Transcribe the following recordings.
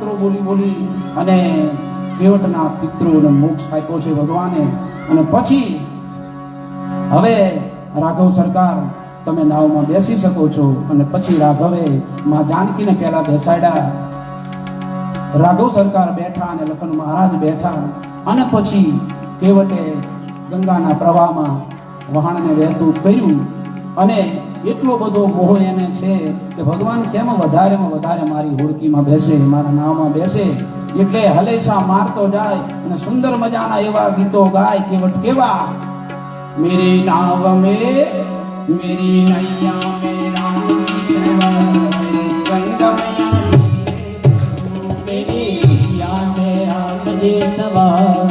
મંત્રો બોલી બોલી અને કેવટના પિતૃને મોક્ષ આપ્યો છે ભગવાને. અને પછી હવે રાઘવ સરકાર તમે નાવમાં બેસી શકો છો. અને પછી રાઘવે માં જાનકીને પહેલા બેસાડ્યા. રાઘવ સરકાર બેઠા અને લખન મહારાજ બેઠા. અને પછી કેવટે ગંગાના પ્રવાહમાં વહાણને વહેતું કર્યું. અને એટલો બધો મોહ એને છે કે ભગવાન કેમ વધારેમાં વધારે મારી હોળકીમાં બેસે, મારા નામમાં બેસે? એટલે હલેસા મારતો જાય અને સુંદર મજાના એવા ગીતો ગાય કેવટ કેવા? મેરી નાવ મે મેરી નૈયા મે રામ કી સેવા, મેરી યાદ આવે સવાર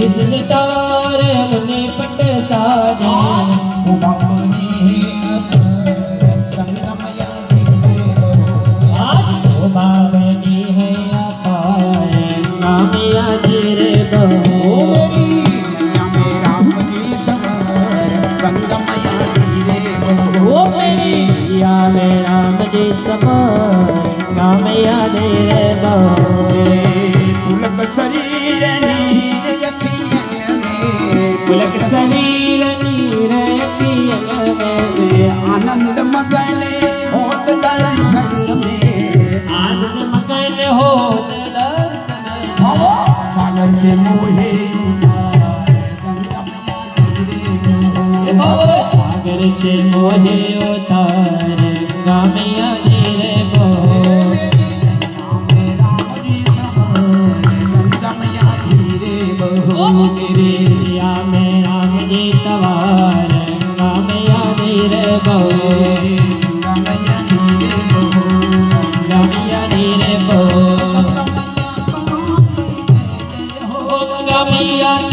વીજળી તારે મને પટ સાજે સાગર છે મોહે તાર ગામિયા ઘેરે બો રામ રામ જી સવાર ગામિયા ઘેરે બહુ ગામિયા ઘેરે બહુ আমি আর